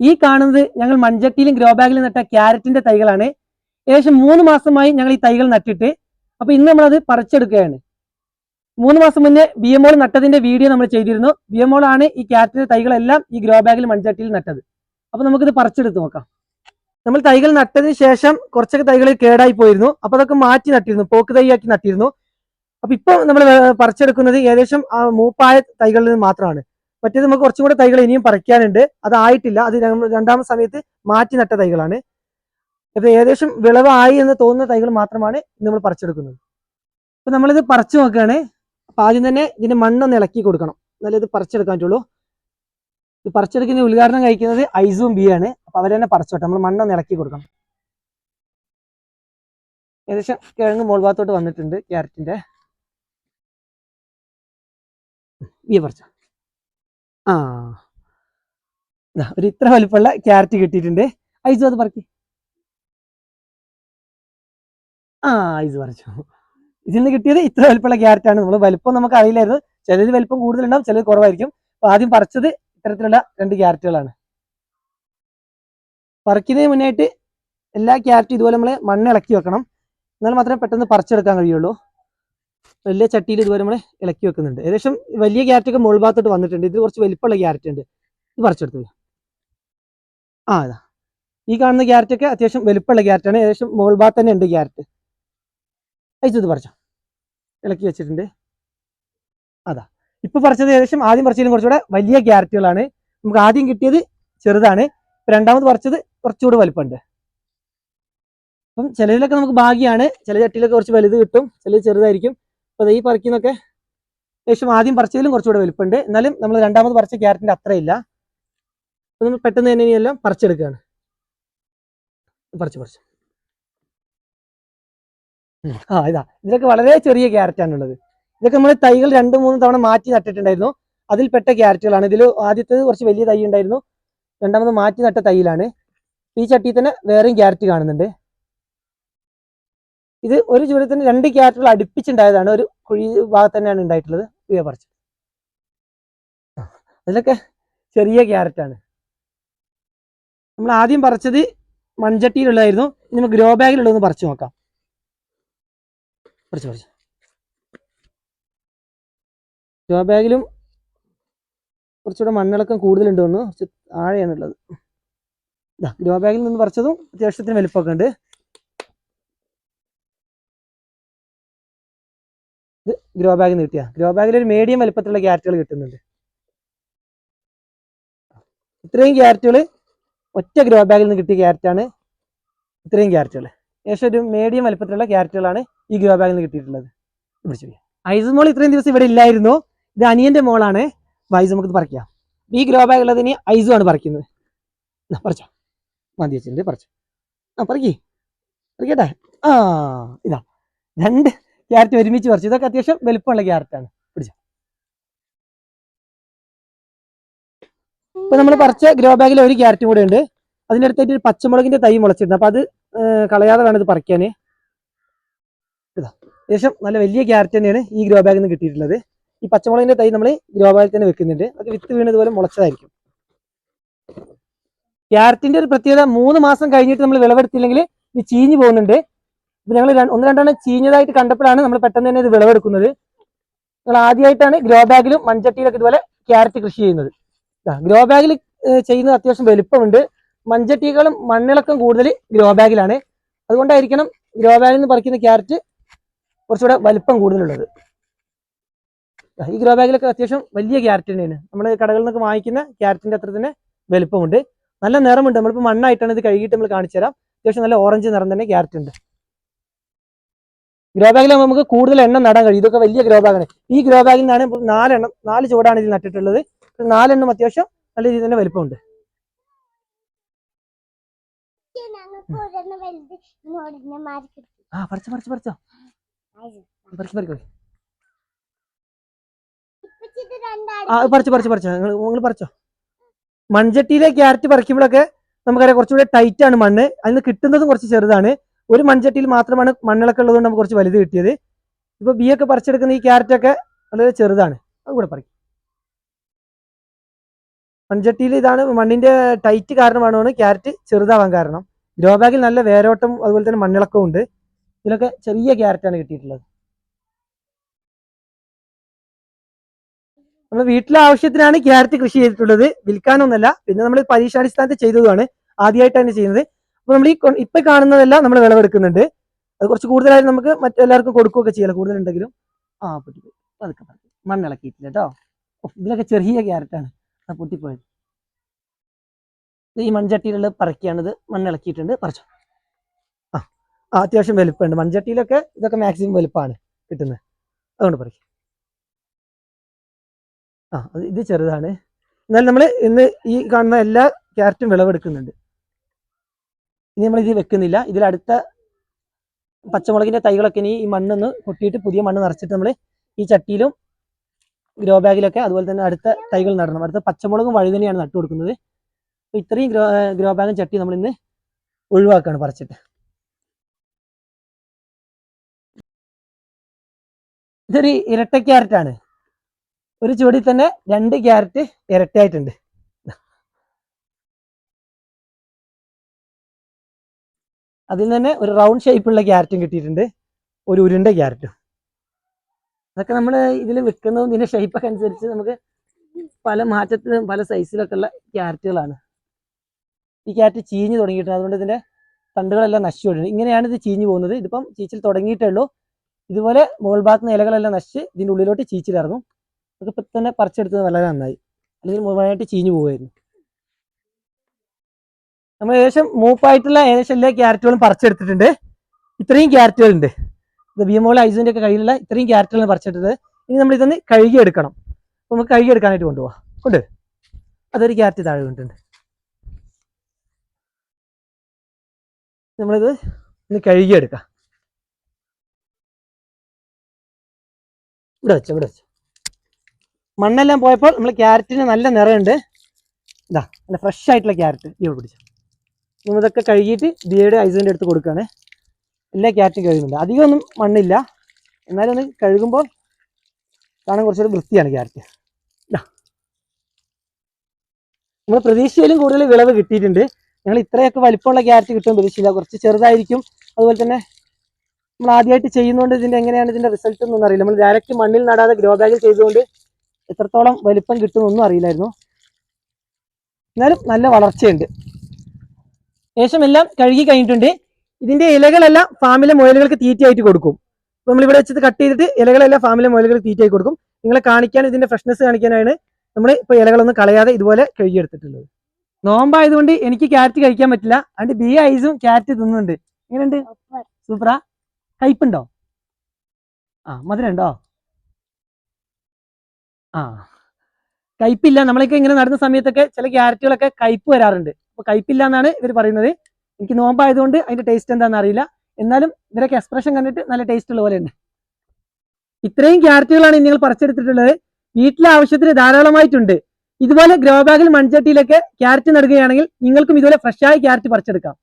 ഈ കാണുന്നത് ഞങ്ങൾ മൺചട്ടിയിലും ഗ്രോ ബാഗിലും നട്ട ക്യാരറ്റിന്റെ തൈകളാണ്. ഏകദേശം മൂന്ന് മാസമായി ഞങ്ങൾ ഈ തൈകൾ നട്ടിട്ട്. അപ്പൊ ഇന്ന് നമ്മളത് പറിച്ചെടുക്കുകയാണ്. മൂന്ന് മാസം മുന്നേ ബി എം ഓൾ നട്ടതിന്റെ വീഡിയോ നമ്മൾ ചെയ്തിരുന്നു. ബി എം ആണ് ഈ ക്യാരറ്റിന്റെ തൈകളെല്ലാം ഈ ഗ്രോ ബാഗിൽ മൺചട്ടിയിൽ നട്ടത്. അപ്പൊ നമുക്കിത് പറിച്ചെടുത്ത് നോക്കാം. നമ്മൾ തൈകൾ നട്ടതിന് ശേഷം കുറച്ചൊക്കെ തൈകൾ കേടായി പോയിരുന്നു. അപ്പൊ അതൊക്കെ മാറ്റി നട്ടിരുന്നു. പോക്ക് തൈയാക്കി നട്ടിരുന്നു. അപ്പൊ ഇപ്പൊ നമ്മൾ പറിച്ചെടുക്കുന്നത് ഏകദേശം ആ മൂപ്പായ തൈകളിൽ നിന്ന് മാത്രമാണ്. മറ്റേത് നമുക്ക് കുറച്ചും കൂടെ തൈകൾ ഇനിയും പറിക്കാനുണ്ട്. അതായിട്ടില്ല അത് രണ്ടാമത് രണ്ടാമത്തെ സമയത്ത് മാറ്റി നട്ട തൈകളാണ്. അപ്പൊ ഏകദേശം വിളവായി എന്ന് തോന്നുന്ന തൈകൾ മാത്രമാണ് നമ്മൾ പറിച്ചെടുക്കുന്നത്. അപ്പൊ നമ്മളിത് പറിച്ചു നോക്കുകയാണ്. അപ്പൊ ആദ്യം തന്നെ ഇതിന്റെ മണ്ണൊന്ന് ഇളക്കി കൊടുക്കണം. എന്നാലേ ഇത് പറിച്ചെടുക്കാൻ പറ്റുള്ളൂ ഇത് പറിച്ചെടുക്കുന്ന ഉദ്ഘാടനം കഴിക്കുന്നത് ഐസും ബി ആണ്. അപ്പൊ അവരെ തന്നെ പറിച്ചോട്ടെ. നമ്മൾ മണ്ണൊന്ന് ഇളക്കി കൊടുക്കണം. ഏകദേശം കിഴങ്ങ് മോൾ ഭാഗത്തോട്ട് വന്നിട്ടുണ്ട് ക്യാരറ്റിന്റെ. ബിയ പറിച്ച. ആ. ഒരു ഇത്ര വലുപ്പമുള്ള ക്യാരറ്റ് കിട്ടിയിട്ടുണ്ട്. ഐസു അത് പറക്കി. ആ ഐസ് പറിച്ചു. ഇതിൽ നിന്ന് കിട്ടിയത് ഇത്ര വലുപ്പമുള്ള ക്യാരറ്റ് ആണ്. നമ്മൾ വലുപ്പം നമുക്ക് അറിയില്ലായിരുന്നു. ചിലത് വലുപ്പം കൂടുതലുണ്ടാവും ചിലത് കുറവായിരിക്കും. അപ്പൊ ആദ്യം പറിച്ചത് ഇത്തരത്തിലുള്ള രണ്ട് ക്യാരറ്റുകളാണ് പറിക്കുന്നതിന് മുന്നായിട്ട് എല്ലാ ക്യാരറ്റും ഇതുപോലെ നമ്മൾ മണ്ണ് ഇളക്കി വെക്കണം. എന്നാൽ മാത്രമേ പെട്ടെന്ന് പറിച്ചെടുക്കാൻ കഴിയുള്ളൂ. വലിയ ചട്ടിയിൽ ഇതുപോലെ നമ്മൾ ഇളക്കി വെക്കുന്നുണ്ട്. ഏകദേശം വലിയ ക്യാരറ്റൊക്കെ മുകൾ ഭാഗത്തോട്ട് വന്നിട്ടുണ്ട്. ഇത് കുറച്ച് വലിപ്പമുള്ള ക്യാരറ്റ് ഉണ്ട്. ഇത് പറിച്ചെടുത്തു ആ അതാ ഈ കാണുന്ന ക്യാരറ്റൊക്കെ അത്യാവശ്യം വലിപ്പമുള്ള ക്യാരറ്റാണ് ഏകദേശം മുകൾ ഭാഗത്ത് തന്നെ ഉണ്ട് ക്യാരറ്റ് അയച്ചത് പറിച്ചോ. ഇളക്കി വെച്ചിട്ടുണ്ട്. അതാ. ഇപ്പൊ പറിച്ചത് ഏകദേശം ആദ്യം പറിച്ചതിലും കുറച്ചുകൂടെ വലിയ ക്യാരറ്റുകളാണ് നമുക്ക് ആദ്യം കിട്ടിയത് ചെറുതാണ്. രണ്ടാമത് പറിച്ചത് കുറച്ചുകൂടെ വലിപ്പമുണ്ട്. അപ്പം ചിലതിലൊക്കെ നമുക്ക് ഭാഗ്യമാണ് ചില ചട്ടിയിലൊക്കെ കുറച്ച് വലുത് കിട്ടും. ചിലത് ചെറുതായിരിക്കും. അപ്പൊ ഈ പറിക്കുന്നൊക്കെ ഏകദേശം ആദ്യം പറിച്ചതിലും കുറച്ചുകൂടെ വലുപ്പമുണ്ട് എന്നാലും നമ്മൾ രണ്ടാമത് പറിച്ച ക്യാരറ്റിന്റെ അത്രയില്ല. നമ്മൾ പെട്ടെന്ന് തന്നെ ഇനിയെല്ലാം പറിച്ചെടുക്കുകയാണ്. പറിച്ചു പറിച്ചു. ആ ഇതാ. ഇതിലൊക്കെ വളരെ ചെറിയ ക്യാരറ്റാണ് ഉള്ളത്. ഇതൊക്കെ നമ്മൾ തൈകൾ രണ്ട് മൂന്ന് തവണ മാറ്റി നട്ടിട്ടുണ്ടായിരുന്നു. പെട്ട ക്യാരറ്റുകളാണ്. ഇതിൽ ആദ്യത്തേത് കുറച്ച് വലിയ തൈ ഉണ്ടായിരുന്നു. രണ്ടാമത് മാറ്റി നട്ട തൈയിലാണ്. ഈ ചട്ടിയിൽ തന്നെ വേറെയും ക്യാരറ്റ് കാണുന്നുണ്ട്. ഇത് ഒരു ചൂരത്തിന് രണ്ട് ക്യാരറ്റുകൾ അടുപ്പിച്ചുണ്ടായതാണ്. ഒരു കുഴി ഭാഗത്ത് തന്നെയാണ് ഉണ്ടായിട്ടുള്ളത്. ഇവ പറിച്ചു അതിലൊക്കെ ചെറിയ ക്യാരറ്റാണ്. നമ്മൾ ആദ്യം പറിച്ചത് മൺചട്ടിയിലുള്ളതായിരുന്നു. ഇനി നമുക്ക് ഗ്രോ ബാഗിലുള്ളതെന്ന് പറിച്ചു നോക്കാം. പറിച്ചു പറിച്ചു. ഗ്രോ ബാഗിലും കുറച്ചുകൂടെ മണ്ണിളക്കം കൂടുതലുണ്ട് തോന്നുന്നു കുറച്ച് താഴെയാണുള്ളത്. ഇതാ ഗ്രോ ബാഗിൽ നിന്ന് പറിച്ചതും അത്യാവശ്യത്തിന് വലിപ്പമൊക്കെ ഉണ്ട്. ഗ്രോ ബാഗിൽ നിന്ന് കിട്ടിയ ഗ്രോ ബാഗിൽ ഒരു മീഡിയം വലിപ്പത്തിലുള്ള ക്യാരറ്റുകൾ കിട്ടുന്നുണ്ട്. ഇത്രയും ക്യാരറ്റുകൾ ഒറ്റ ഗ്രോ ബാഗിൽ നിന്ന് കിട്ടിയ ക്യാരറ്റാണ് ഇത്രയും ക്യാരറ്റുകൾ ഏകദേശം ഒരു മീഡിയം വലിപ്പത്തിലുള്ള ക്യാരറ്റുകളാണ് ഈ ഗ്രോ ബാഗിൽ നിന്ന് കിട്ടിയിട്ടുള്ളത്. പിടിച്ചു ഐസ് മോൾ ഇത്രയും ദിവസം ഇവിടെ ഇല്ലായിരുന്നു. ഇത് അനിയന്റെ മോളാണ്. വൈസ് നമുക്ക് പറിക്കാം. ഈ ഗ്രോ ബാഗ് ഉള്ളത് ഇനി ഐസു ആണ് പറിക്കുന്നത്. പറിച്ചോ. മതി വെച്ചിട്ടുണ്ട് പറിച്ചോ. ആ പറിക്കേ. പറിക്കട്ടെ? ആ ഇതാ. രണ്ട് ക്യാരറ്റ് ഒരുമിച്ച് പറിച്ചു. ഇതൊക്കെ അത്യാവശ്യം വലുപ്പമുള്ള ക്യാരറ്റാണ്. പിടിച്ചോ. ഇപ്പൊ നമ്മൾ പറിച്ച ഗ്രോ ബാഗിൽ ഒരു ക്യാരറ്റും കൂടെ ഉണ്ട്. അതിനടുത്തായിട്ട് ഒരു പച്ചമുളകിന്റെ തൈ മുളച്ചിട്ടുണ്ട്. അപ്പൊ അത് കളയാതെ വേണം ഇത് പറിക്കാന്. ഇതാ. ഏകദേശം നല്ല വലിയ ക്യാരറ്റ് തന്നെയാണ് ഈ ഗ്രോ ബാഗിൽ നിന്ന് കിട്ടിയിട്ടുള്ളത്. ഈ പച്ചമുളകിന്റെ തൈ നമ്മൾ ഗ്രോ ബാഗിൽ തന്നെ വെക്കുന്നുണ്ട്. അത് വിത്ത് വീണതുപോലെ മുളച്ചതായിരിക്കും. ക്യാരറ്റിന്റെ ഒരു പ്രത്യേകത മൂന്ന് മാസം കഴിഞ്ഞിട്ട് നമ്മൾ വിളവെടുത്തില്ലെങ്കിൽ ഇത് ചീഞ്ഞു പോകുന്നുണ്ട്. ഇപ്പൊ ഞങ്ങൾ ഒന്ന് രണ്ടെണ്ണം ചീഞ്ഞതായിട്ട് കണ്ടപ്പോഴാണ് നമ്മൾ പെട്ടെന്ന് തന്നെ ഇത് വിളവെടുക്കുന്നത്. ഞങ്ങൾ ആദ്യമായിട്ടാണ് ഗ്രോ ബാഗിലും മൺചട്ടിയിലൊക്കെ ഇതുപോലെ ക്യാരറ്റ് കൃഷി ചെയ്യുന്നത്. ഗ്രോ ബാഗിൽ ചെയ്യുന്നത് അത്യാവശ്യം വലുപ്പമുണ്ട്. മൺചട്ടികളും മണ്ണിളക്കം കൂടുതൽ ഗ്രോ ബാഗിലാണ്. അതുകൊണ്ടായിരിക്കണം ഗ്രോ ബാഗിൽ നിന്ന് പറിക്കുന്ന ക്യാരറ്റ് കുറച്ചുകൂടെ വലുപ്പം കൂടുതലുള്ളത്. ഈ ഗ്രോ ബാഗിലൊക്കെ അത്യാവശ്യം വലിയ ക്യാരറ്റ് തന്നെയാണ്. നമ്മൾ കടകളിൽ നിന്നൊക്കെ വാങ്ങിക്കുന്ന ക്യാരറ്റിന്റെ അത്ര തന്നെ വലുപ്പമുണ്ട്. നല്ല നിറമുണ്ട്. നമ്മളിപ്പോൾ മണ്ണായിട്ടാണ് ഇത് കഴുകിയിട്ട് നമ്മൾ കാണിച്ചു തരാം അത്യാവശ്യം നല്ല ഓറഞ്ച് നിറം തന്നെ ക്യാരറ്റ് ഉണ്ട്. ഗ്രോ ബാഗിൽ നമുക്ക് കൂടുതൽ എണ്ണം നടാൻ കഴിയും. ഇതൊക്കെ വലിയ ഗ്രോ ബാഗാണ് ഈ ഗ്രോ ബാഗിൽ നിന്നാണ് നാലെണ്ണം നാല് ചുവടാണ് ഇതിൽ നട്ടിട്ടുള്ളത്. നാലെണ്ണം അത്യാവശ്യം നല്ല രീതിയിൽ തന്നെ വലിപ്പമുണ്ട്. ആ ആ നിങ്ങൾ പറിച്ചോ. മൺചട്ടിയിലെ ക്യാരറ്റ് പറിക്കുമ്പോഴൊക്കെ നമുക്കറിയാം കുറച്ചുകൂടെ ടൈറ്റ് ആണ് മണ്ണ്. അതിന് കിട്ടുന്നതും കുറച്ച് ചെറുതാണ്. ഒരു മൺചട്ടിയിൽ മാത്രമാണ് മണ്ണിളക്കം ഉള്ളതുകൊണ്ട് നമുക്ക് കുറച്ച് വലുത് കിട്ടിയത്. ഇപ്പൊ ബി ഒക്കെ പറിച്ചെടുക്കുന്ന ഈ ക്യാരറ്റ് ഒക്കെ വളരെ ചെറുതാണ്. അത് കൂടെ പറിക്കും. മൺചട്ടിയിൽ ഇതാണ് മണ്ണിന്റെ ടൈറ്റ് കാരണമാണ് ക്യാരറ്റ് ചെറുതാവാൻ കാരണം. ഗ്രോ ബാഗിൽ നല്ല വേരോട്ടം അതുപോലെ തന്നെ മണ്ണിളക്കവും ഉണ്ട്. ഇതിലൊക്കെ ചെറിയ ക്യാരറ്റാണ് കിട്ടിയിട്ടുള്ളത്. നമ്മൾ വീട്ടിലെ ആവശ്യത്തിനാണ് ക്യാരറ്റ് കൃഷി ചെയ്തിട്ടുള്ളത്. വിൽക്കാനൊന്നല്ല പിന്നെ നമ്മൾ പരീക്ഷാടിസ്ഥാനത്ത് ചെയ്തതുമാണ്. ആദ്യമായിട്ടാണ് ചെയ്യുന്നത്. അപ്പൊ നമ്മൾ ഈ ഇപ്പൊ കാണുന്നതെല്ലാം നമ്മൾ വിളവെടുക്കുന്നുണ്ട്. അത് കുറച്ച് കൂടുതലായിട്ട് നമുക്ക് മറ്റെല്ലാവർക്കും കൊടുക്കുകയൊക്കെ ചെയ്യാം കൂടുതലുണ്ടെങ്കിലും. ആ പൊട്ടിപ്പോയി അതൊക്കെ പറഞ്ഞു മണ്ണിളക്കിയിട്ടില്ല കേട്ടോ ഇതിലൊക്കെ ചെറിയ ക്യാരറ്റാണ്. ആ പൊട്ടിപ്പോയത്. ഈ മൺചട്ടിയിലുള്ള പറക്കിയാണിത്. മണ്ണിളക്കിയിട്ടുണ്ട് പറിച്ചു. ആ ആ അത്യാവശ്യം വലുപ്പമുണ്ട്. മൺചട്ടിയിലൊക്കെ ഇതൊക്കെ മാക്സിമം വലുപ്പമാണ് കിട്ടുന്നത്. അതുകൊണ്ട് പറിക്കും. ആ ഇത് ചെറുതാണ്. എന്നാലും നമ്മൾ ഇന്ന് ഈ കാണുന്ന എല്ലാ ക്യാരറ്റും വിളവെടുക്കുന്നുണ്ട്. ഇനി നമ്മൾ ഇത് വെക്കുന്നില്ല. ഇതിൽ അടുത്ത പച്ചമുളകിന്റെ തൈകളൊക്കെ ഇനി ഈ മണ്ണൊന്ന് പൊട്ടിയിട്ട് പുതിയ മണ്ണ് നിറച്ചിട്ട് നമ്മൾ ഈ ചട്ടിയിലും ഗ്രോ ബാഗിലൊക്കെ അതുപോലെ തന്നെ അടുത്ത തൈകൾ നടണം. അടുത്ത പച്ചമുളകും വഴുതനെയാണ് നട്ടു കൊടുക്കുന്നത്. അപ്പൊ ഇത്രയും ഗ്രോ ഗ്രോ ബാഗും ചട്ടി നമ്മൾ ഇന്ന് ഒഴിവാക്കാണ് പറിച്ചിട്ട്. ഇതൊരു ഇരട്ട ക്യാരറ്റ് ആണ് ഒരു ചുവടിൽ തന്നെ രണ്ട് ക്യാരറ്റ് ഇരട്ടയായിട്ടുണ്ട്. അതിൽ തന്നെ ഒരു റൗണ്ട് ഷേപ്പുള്ള ക്യാരറ്റും കിട്ടിയിട്ടുണ്ട്. ഒരു ഉരുണ്ട ക്യാരറ്റും അതൊക്കെ നമ്മൾ ഇതിൽ വെക്കുന്നതും ഇതിന്റെ ഷേപ്പൊക്കെ അനുസരിച്ച് നമുക്ക് പല മാറ്റത്തിലും പല സൈസിലൊക്കെ ഉള്ള ക്യാരറ്റുകളാണ് ഈ ക്യാരറ്റ് ചീഞ്ഞ് തുടങ്ങിയിട്ടുണ്ട്. അതുകൊണ്ട് ഇതിന്റെ തണ്ടുകളെല്ലാം നശിച്ചു കൊടുക്കുന്നത് ഇങ്ങനെയാണ് ഇത് ചീഞ്ഞു പോകുന്നത്. ഇതിപ്പം ചീച്ചിൽ തുടങ്ങിയിട്ടേ ഉള്ളൂ. ഇതുപോലെ മുകൾ ഭാഗത്ത് നിന്ന് ഇലകളെല്ലാം നശിച്ച് ഇതിന്റെ ഉള്ളിലോട്ട് ചീച്ചിലിറങ്ങും. അതൊക്കെ ഇപ്പം തന്നെ പറിച്ചെടുത്തത് വളരെ നന്നായി. അല്ലെങ്കിൽ മുഴുവനായിട്ട് ചീഞ്ഞു പോകുമായിരുന്നു നമ്മൾ ഏകദേശം മൂപ്പായിട്ടുള്ള ഏകദേശം എല്ലാ ക്യാരറ്റുകളും പറിച്ചെടുത്തിട്ടുണ്ട്. ഇത്രയും ക്യാരറ്റുകളുണ്ട് ഇത് ബിയമോൾ ഐസിന്റെ ഒക്കെ കയ്യിലുള്ള ഇത്രയും ക്യാരറ്റുകളാണ് പറിച്ചെടുത്തത്. ഇനി നമ്മൾ ഇതൊന്ന് കഴുകിയെടുക്കണം. അപ്പൊ നമുക്ക് കഴുകിയെടുക്കാനായിട്ട് കൊണ്ടുപോവാം. കൊണ്ട് അതൊരു ക്യാരറ്റ് താഴെ കൊണ്ടുണ്ട് നമ്മളിത് ഒന്ന് കഴുകിയെടുക്കാം. ഇവിടെ വെച്ചോ ഇവിടെ വെച്ചോ. മണ്ണെല്ലാം പോയപ്പോൾ നമ്മൾ ക്യാരറ്റിന് നല്ല നിറയുണ്ട്. ഇതാ നല്ല ഫ്രഷ് ആയിട്ടുള്ള ക്യാരറ്റ് ഇവിടെ പിടിച്ചു. ഇതൊക്കെ കഴുകിയിട്ട് ബിയുടെ ഐസിന്റെ അടുത്ത് കൊടുക്കുകയാണ്. എല്ലാ ക്യാറ്റും കഴുകുന്നുണ്ട്. അധികമൊന്നും മണ്ണില്ല. എന്നാലും ഒന്ന് കഴുകുമ്പോൾ കാണാൻ കുറച്ചുകൂടി വൃത്തിയാണ് ക്യാരറ്റ്. നമ്മൾ പ്രതീക്ഷയിലും കൂടുതൽ വിളവ് കിട്ടിയിട്ടുണ്ട്. ഞങ്ങൾ ഇത്രയൊക്കെ വലിപ്പമുള്ള ക്യാരറ്റ് കിട്ടുമെന്ന് പ്രതീക്ഷയില്ല. കുറച്ച് ചെറുതായിരിക്കും. അതുപോലെ തന്നെ നമ്മൾ ആദ്യമായിട്ട് ചെയ്യുന്നതുകൊണ്ട് ഇതിന്റെ എങ്ങനെയാണ് ഇതിന്റെ റിസൾട്ട് എന്നൊന്നും അറിയില്ല. നമ്മൾ ഡയറക്റ്റ് മണ്ണിൽ നടാതെ ഗ്രോ ബാഗിൽ ചെയ്തുകൊണ്ട് എത്രത്തോളം വലിപ്പം കിട്ടുമെന്നൊന്നും അറിയില്ലായിരുന്നു. എന്നാലും നല്ല വളർച്ചയുണ്ട്. ശേഷം എല്ലാം കഴുകി കഴിഞ്ഞിട്ടുണ്ട്. ഇതിന്റെ ഇലകളെല്ലാം ഫാമിലെ മുയലുകൾക്ക് തീറ്റയായിട്ട് കൊടുക്കും. അപ്പൊ നമ്മൾ ഇവിടെ വെച്ചിട്ട് കട്ട് ചെയ്തിട്ട് ഇലകളെല്ലാം ഫാമിലെ മുയലുകൾക്ക് തീറ്റയായി കൊടുക്കും. നിങ്ങളെ കാണിക്കാൻ ഇതിന്റെ ഫ്രഷ്നെസ് കാണിക്കാനാണ് നമ്മൾ ഇപ്പൊ ഇലകളൊന്നും കളയാതെ ഇതുപോലെ കഴുകി എടുത്തിട്ടുള്ളത്. നോമ്പായതുകൊണ്ട് എനിക്ക് ക്യാരറ്റ് കഴിക്കാൻ പറ്റില്ല. അതുകൊണ്ട് ബി ഐസും ക്യാരറ്റ് തിന്നുന്നുണ്ട്. എങ്ങനെയുണ്ട്. സൂപ്പറാ. കയ്പുണ്ടോ ആ മധുരം ഉണ്ടോ ആ. കയ്പില്ല നമ്മളൊക്കെ ഇങ്ങനെ നടന്ന സമയത്തൊക്കെ ചില ക്യാരറ്റുകളൊക്കെ കയ്പ് വരാറുണ്ട്. അപ്പൊ കയ്പില്ല എന്നാണ് ഇവർ പറയുന്നത്. എനിക്ക് നോമ്പായതുകൊണ്ട് അതിന്റെ ടേസ്റ്റ് എന്താണെന്ന് അറിയില്ല. എന്നാലും ഇവരൊക്കെ എക്സ്പ്രഷൻ കണ്ടിട്ട് നല്ല ടേസ്റ്റ് ഉള്ള പോലെ ഉണ്ട് ഇത്രയും ക്യാരറ്റുകളാണ് നിങ്ങൾ പറിച്ചെടുത്തിട്ടുള്ളത്. വീട്ടിലെ ആവശ്യത്തിന് ധാരാളമായിട്ടുണ്ട്. ഇതുപോലെ ഗ്രോ ബാഗിൽ മൺചട്ടിയിലൊക്കെ ക്യാരറ്റ് നടുകയാണെങ്കിൽ നിങ്ങൾക്കും ഇതുപോലെ ഫ്രഷായ ക്യാരറ്റ് പറിച്ചെടുക്കാം.